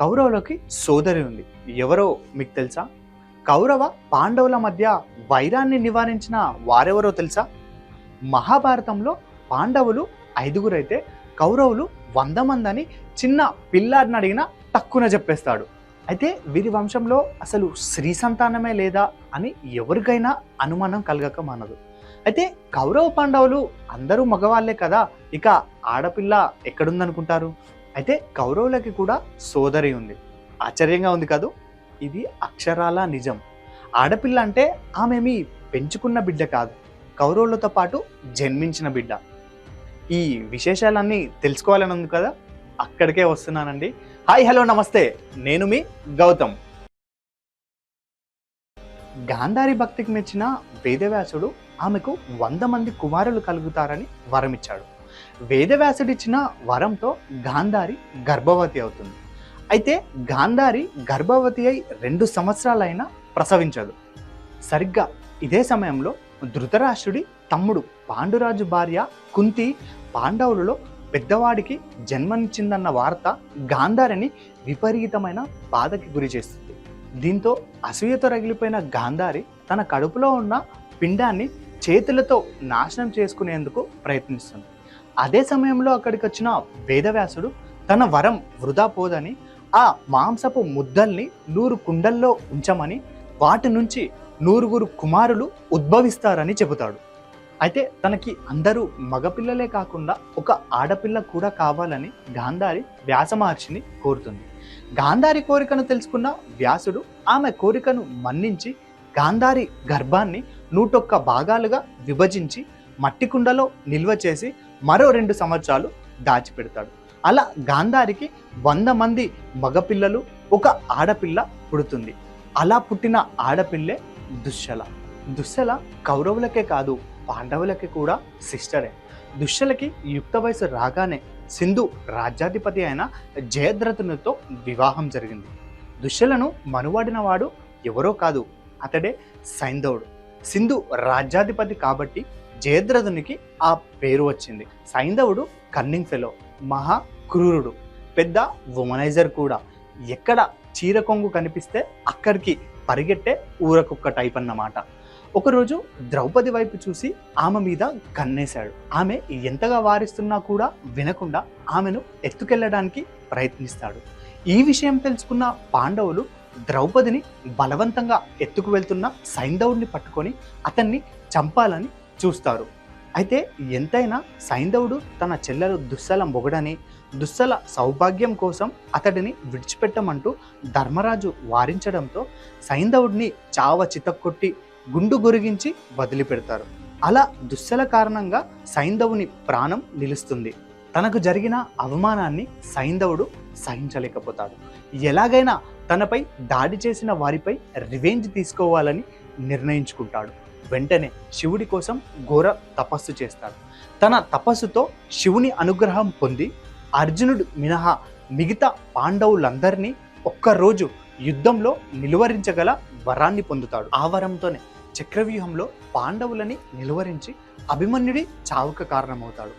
కౌరవులకి సోదరి ఉంది. ఎవరో మీకు తెలుసా? కౌరవ పాండవుల మధ్య వైరాన్ని నివారించిన వారెవరో తెలుసా? మహాభారతంలో పాండవులు ఐదుగురైతే కౌరవులు వంద మంది అని చిన్న పిల్లాడిని అడిగినా తక్కువ చెప్పేస్తాడు. అయితే వీరి వంశంలో అసలు స్త్రీ సంతానమే లేదా అని ఎవరికైనా అనుమానం కలగక మానదు. అయితే కౌరవ పాండవులు అందరూ మగవాళ్ళే కదా ఇక ఆడపిల్ల ఎక్కడుందనుకుంటారు? అయితే కౌరవులకి కూడా సోదరి ఉంది. ఆశ్చర్యంగా ఉంది కాదు? ఇది అక్షరాల నిజం. ఆడపిల్ల అంటే ఆమె మీ పెంచుకున్న బిడ్డ కాదు కౌరవులతో పాటు జన్మించిన బిడ్డ. ఈ విశేషాలన్నీ తెలుసుకోవాలని ఉంది కదా? అక్కడికే వస్తున్నానండి. హాయ్ హలో నమస్తే. నేను మీ గౌతమ్. గాంధారి భక్తికి మెచ్చిన వేదవ్యాసుడు ఆమెకు వంద మంది కుమారులు కలుగుతారని వరమిచ్చాడు. వేదవ్యాసుడిచ్చిన వరంతో గాంధారి గర్భవతి అవుతుంది. అయితే గాంధారి గర్భవతి అయి రెండు సంవత్సరాలైనా ప్రసవించదు. సరిగ్గా ఇదే సమయంలో ధృతరాష్ట్రుడి తమ్ముడు పాండురాజు భార్య కుంతి పాండవులలో పెద్దవాడికి జన్మనిచ్చిందన్న వార్త గాంధారిని విపరీతమైన బాధకి గురి చేస్తుంది. దీంతో అసూయతో రగిలిపోయిన గాంధారి తన కడుపులో ఉన్న పిండాన్ని చేతులతో నాశనం చేసుకునేందుకు ప్రయత్నిస్తుంది. అదే సమయంలో అక్కడికి వచ్చిన వేదవ్యాసుడు తన వరం వృధా పోదని ఆ మాంసపు ముద్దల్ని నూరు కుండల్లో ఉంచమని వాటి నుంచి నూరుగురు కుమారులు ఉద్భవిస్తారని చెబుతాడు. అయితే తనకి అందరూ మగపిల్లలే కాకుండా ఒక ఆడపిల్ల కూడా కావాలని గాంధారి వ్యాస మహర్షిని కోరుతుంది. గాంధారి కోరికను తెలుసుకున్న వ్యాసుడు ఆమె కోరికను మన్నించి గాంధారి గర్భాన్ని నూటొక్క భాగాలుగా విభజించి మట్టి కుండలో నిల్వ చేసి మరో రెండు సంవత్సరాలు దాచిపెడతాడు. అలా గాంధారికి వంద మంది మగపిల్లలు ఒక ఆడపిల్ల పుడుతుంది. అలా పుట్టిన ఆడపిల్లే దుశ్శల. దుశ్శల కౌరవులకే కాదు పాండవులకి కూడా సిస్టరే. దుశ్శలకి యుక్త వయసు రాగానే సింధు రాజ్యాధిపతి అయిన జయద్రథునితో వివాహం జరిగింది. దుశ్శలను మనువాడిన వాడు ఎవరో కాదు అతడే సైంధవుడు. సింధు రాజ్యాధిపతి కాబట్టి జయద్రథునికి ఆ పేరు వచ్చింది. సైంధవుడు కన్నింగ్ ఫెలో మహా క్రూరుడు పెద్ద వుమనైజర్ కూడా. ఎక్కడ చీర కొంగు కనిపిస్తే అక్కడికి పరిగెట్టే ఊరకుక్క టైప్ అన్నమాట. ఒకరోజు ద్రౌపది వైపు చూసి ఆమె మీద కన్నేశాడు ఆమె ఎంతగా వారిస్తున్నా కూడా వినకుండా ఆమెను ఎత్తుకెళ్ళడానికి ప్రయత్నిస్తాడు. ఈ విషయం తెలుసుకున్న పాండవులు ద్రౌపదిని బలవంతంగా ఎత్తుకు వెళ్తున్న సైంధవుడిని పట్టుకొని అతన్ని చంపాలని చూస్తారు. అయితే ఎంతైనా సైంధవుడు తన చెల్లెలు దుస్సల మొగడని దుస్సల సౌభాగ్యం కోసం అతడిని విడిచిపెట్టమంటూ ధర్మరాజు వారించడంతో సైంధవుడిని చావ చితక్కొట్టి గుండు గురిగించి వదిలిపెడతారు. అలా దుస్సల కారణంగా సైంధవుని ప్రాణం నిలుస్తుంది. తనకు జరిగిన అవమానాన్ని సైంధవుడు సహించలేకపోతాడు. ఎలాగైనా తనపై దాడి చేసిన వారిపై రివెంజ్ తీసుకోవాలని నిర్ణయించుకుంటాడు. వెంటనే శివుడి కోసం ఘోర తపస్సు చేస్తాడు. తన తపస్సుతో శివుని అనుగ్రహం పొంది అర్జునుడు మినహా మిగతా పాండవులందరినీ ఒక్కరోజు యుద్ధంలో నిలువరించగల వరాన్ని పొందుతాడు. ఆ వరంతోనే చక్రవ్యూహంలో పాండవులని నిలువరించి అభిమన్యుడి చావుక కారణమవుతాడు.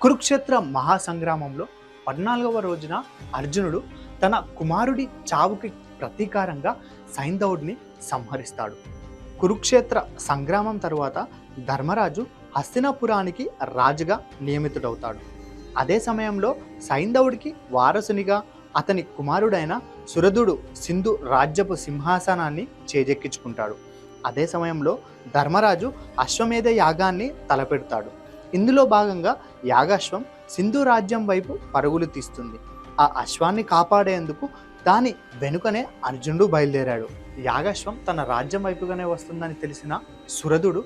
కురుక్షేత్ర మహాసంగ్రామంలో పద్నాలుగవ రోజున అర్జునుడు తన కుమారుడి చావుకి ప్రతీకారంగా సైంధవుడిని సంహరిస్తాడు. కురుక్షేత్ర సంగ్రామం తరువాత ధర్మరాజు హస్తినాపురానికి రాజుగా నియమితుడవుతాడు. అదే సమయంలో సైంధవుడికి వారసునిగా అతని కుమారుడైన సురధుడు సింధు రాజ్యపు సింహాసనాన్ని చేజెక్కించుకుంటాడు. అదే సమయంలో ధర్మరాజు అశ్వమేధ యాగాన్ని తలపెడతాడు. ఇందులో భాగంగా యాగాశ్వం సింధు రాజ్యం వైపు పరుగులు తీస్తుంది. ఆ అశ్వాన్ని కాపాడేందుకు దాని వెనుకనే అర్జునుడు బయలుదేరాడు. యాగాశ్వం తన రాజ్యం వైపుగానే వస్తుందని తెలిసిన సురధుడు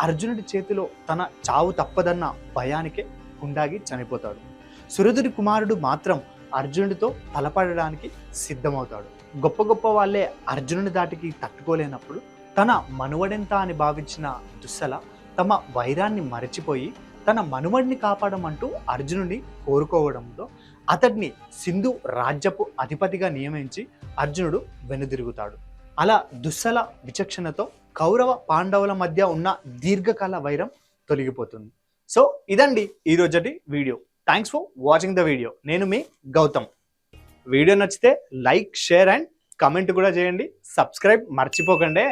అర్జునుడి చేతిలో తన చావు తప్పదన్న భయానికే గుండాగి చనిపోతాడు. సురధుడి కుమారుడు మాత్రం అర్జునుడితో తలపడడానికి సిద్ధమవుతాడు. గొప్ప గొప్ప వాళ్ళే అర్జునుడి దాటికి తట్టుకోలేనప్పుడు తన మనువడెంత అని భావించిన దుస్సల తమ వైరాన్ని మరచిపోయి తన మనుమడిని కాపాడమంటూ అర్జునుడిని కోరుకోవడంతో అతడిని సింధు రాజ్యపు అధిపతిగా నియమించి అర్జునుడు వెనుదిరుగుతాడు. అలా దుస్సల విచక్షణతో కౌరవ పాండవుల మధ్య ఉన్న దీర్ఘకాల వైరం తొలగిపోతుంది. సో ఇదండి ఈ రోజటి video. Thanks for watching the video నేను మీ గౌతమ్. వీడియో నచ్చితే లైక్ షేర్ అండ్ కమెంట్ కూడా చేయండి. సబ్స్క్రైబ్ మర్చిపోకండి.